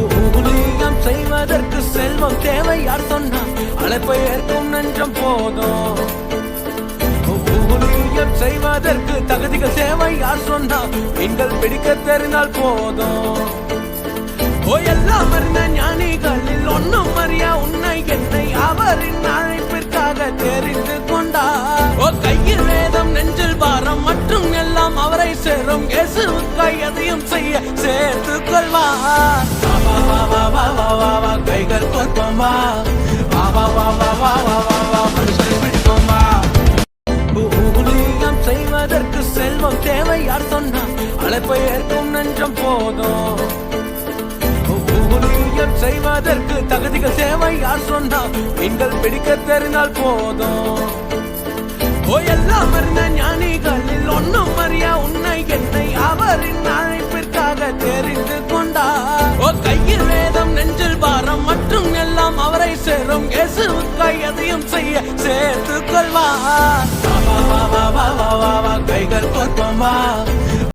ஊதியம் செய்வதற்கு செல்வம் தேவை யார் சொன்னா? அழைப்பை ஏற்கும் நெஞ்சம் போதும். ஊதியம் செய்வதற்கு தகுதிகள் தேவை யார் சொன்னா? நீங்கள் பிடிக்க தெரிந்தால் போதும். ஓ எல்லாம் அறிந்த ஞானிகளில் ஒன்னும் அறியா உன்னை என்னை அவரின் அழைப்பிற்காக தெரிந்து கொண்டார். ஓ கையில் வேதம் நெஞ்சில் பாரம் மற்றும் எல்லாம் அவரை சேரும். இயேசுவுக்காய் எதையும் செய்ய சேர்த்து கொள்வார். வா வா வா வா வா வா செய்வதற்கு செல்வம் தேவை யார் சொன்னா? அழைப்பை ஏற்கும் நெஞ்சம் போதும். ஊதியம் செய்வதற்கு தகுதிகள் தேவை யார் சொன்னா? நீங்கள் பிடிக்க தெரிந்தால் போதும். கொள்வா கைகள் கொள்வோம் வா.